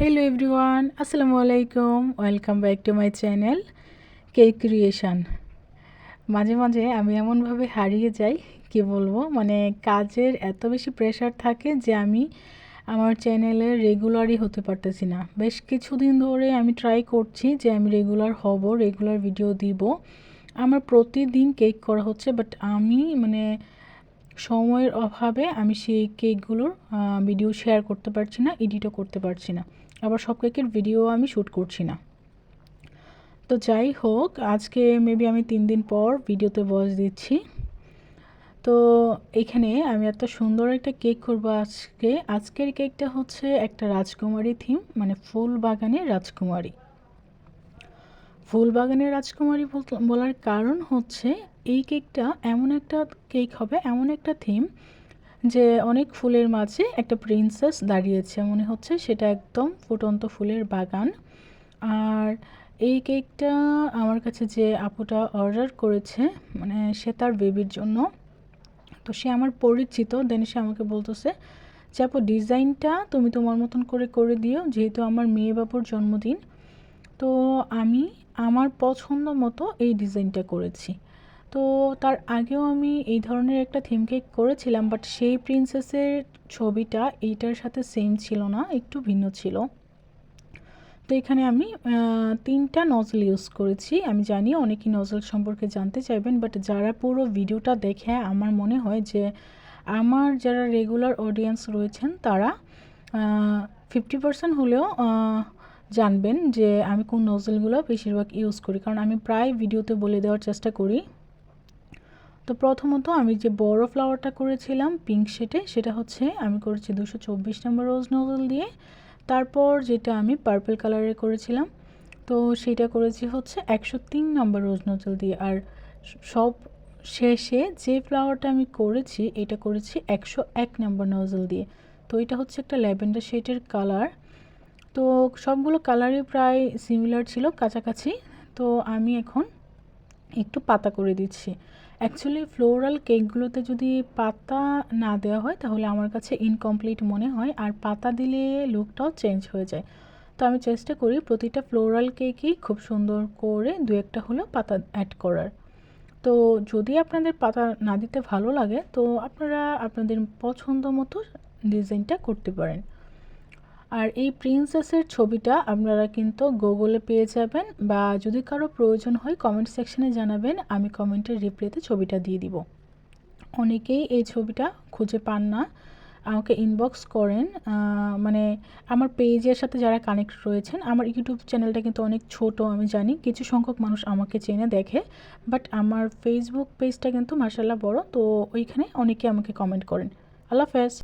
Hello everyone আসসালামু আলাইকুম welcome back to my channel cake creation মাঝে মাঝে আমি এমনভাবে হারিয়ে যাই, কি বলব? মানে কাজের এত বেশি প্রেশার থাকে যে আমি আমার চ্যানেলে রেগুলারই হতে পারতেছি না। বেশ কিছুদিন ধরে আমি ট্রাই করছি যে আমি রেগুলার হব রেগুলার ভিডিও দিব। আমার প্রতিদিন কেক করা হচ্ছে বাট আমি মানে সময়ের অভাবে আমি সেই কেকগুলোর ভিডিও শেয়ার করতে পারছি না এডিটও করতে পারছি না। আবার সব কেকের ভিডিও আমি শ্যুট করছি না। তো যাই হোক, আজকে মেবি আমি তিন দিন পর ভিডিওতে বয়স দিচ্ছি। তো এখানে আমি এত সুন্দর একটা কেক করব আজকে। আজকের কেকটা হচ্ছে একটা রাজকুমারী থিম মানে ফুল বাগানের রাজকুমারী। ফুল বাগানের রাজকুমারী বলার কারণ হচ্ছে এই কেকটা এমন একটা কেক হবে, এমন একটা থিম যে অনেক ফুলের মাঝে একটা প্রিন্সেস দাঁড়িয়েছে। মনে হচ্ছে সেটা একদম ফুটন্ত ফুলের বাগান। আর এই কেকটা আমার কাছে যে আপুটা অর্ডার করেছে মানে সে তার বেবির জন্য, তো সে আমার পরিচিত। দেন সে আমাকে বলতেছে যে, আপু ডিজাইনটা তুমি তোমার মতন করে করে দিও, যেহেতু আমার মেয়ে বাপুর জন্মদিন। তো আমি আমার পছন্দ মতো এই ডিজাইনটা করেছি। তো তার আগেও আমি এই ধরনের একটা থিম কেক করেছিলাম বাট সেই প্রিন্সেসের ছবিটা এইটার সাথে সেম ছিল না, একটু ভিন্ন ছিল। তো এখানে আমি তিনটা নজল ইউজ করেছি। আমি জানি অনেকেই নজল সম্পর্কে জানতে চাইবেন বাট যারা পুরো ভিডিওটা দেখে আমার মনে হয় যে আমার যারা রেগুলার অডিয়েন্স রয়েছেন, তারা ফিফটি পার্সেন্ট হলেও জানবেন যে আমি কোন নজলগুলো বেশিরভাগ ইউজ করি। কারণ আমি প্রায় ভিডিওতে বলে দেওয়ার চেষ্টা করি তো প্রথমত আমি যে বড় ফ্লাওয়ারটা করেছিলাম পিঙ্ক শেটে সেটা হচ্ছে আমি করেছি দুশো চব্বিশ নম্বর রোজ নজল দিয়ে। তারপর যেটা আমি পার্পল কালারে করেছিলাম, তো সেটা করেছি হচ্ছে একশো তিন নম্বর রোজ নজল দিয়ে। আর সব শেষে যে ফ্লাওয়ারটা আমি করেছি, এটা করেছি একশো এক নম্বর নজল দিয়ে। তো এটা হচ্ছে একটা ল্যাভেন্ডার শেডের কালার তো সবগুলো কালারই প্রায় সিমিলার ছিল, কাছাকাছি। তো আমি এখন একটু পাতা করে দিচ্ছি। অ্যাকচুয়ালি ফ্লোরাল কেকগুলোতে যদি পাতা না দেওয়া হয়, তাহলে আমার কাছে ইনকমপ্লিট মনে হয়। আর পাতা দিলে লুকটাও চেঞ্জ হয়ে যায়। তো আমি চেষ্টা করি প্রতিটা ফ্লোরাল কেকই খুব সুন্দর করে দু একটা হলেও পাতা অ্যাড করার। তো যদি আপনাদের পাতা না দিতে ভালো লাগে, তো আপনারা আপনাদের পছন্দ মতো ডিজাইনটা করতে পারেন। আর এই প্রিন্সেসের ছবিটা আপনারা কিন্তু গুগলে পেয়ে যাবেন বা যদি কারও প্রয়োজন হয় কমেন্ট সেকশনে জানাবেন, আমি কমেন্টের রিপ্লাইতে ছবিটা দিয়ে দিব। অনেকেই এই ছবিটা খুঁজে পান না, আমাকে ইনবক্স করেন মানে আমার পেজের সাথে যারা কানেক্ট রয়েছেন, আমার ইউটিউব চ্যানেলটা কিন্তু অনেক ছোট, আমি জানি, কিছু সংখ্যক মানুষ আমাকে চেনে, দেখে বাট আমার ফেসবুক পেজটা কিন্তু মার্শাল্লাহ বড়, তো ওইখানে অনেকে আমাকে কমেন্ট করেন। আল্লাহ হাফেজ।